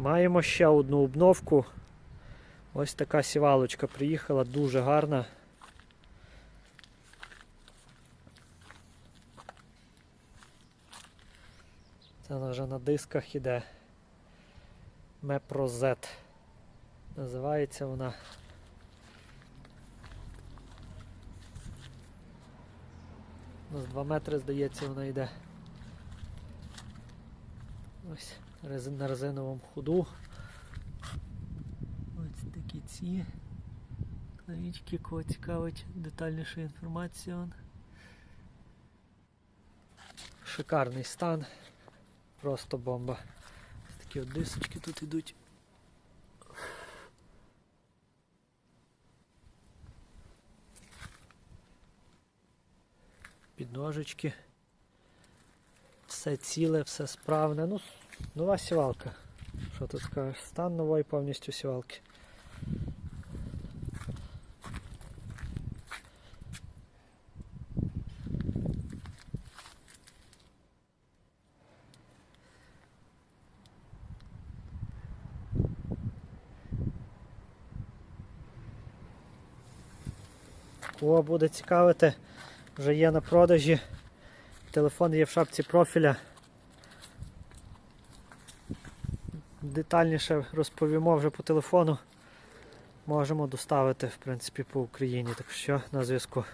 Маємо ще одну обновку. Ось така сівалочка приїхала, дуже гарна. Це вона вже на дисках іде. Mepro Z. Називається вона. У нас 2 метри, здається, вона йде. Ось на резиновому ходу. Ось такі ці клавічки, кого цікавить детальніша інформація. Шикарний стан. Просто бомба. Такі от дисочки тут йдуть. Підножечки. Все ціле, все справне. Ну, нова сівалка. Що тут скажеш? Стан нової повністю сівалки. Кого буде цікавити, вже є на продажі. Телефон є в шапці профіля. Детальніше розповімо вже по телефону. Можемо доставити, в принципі, по Україні. Так що на зв'язку.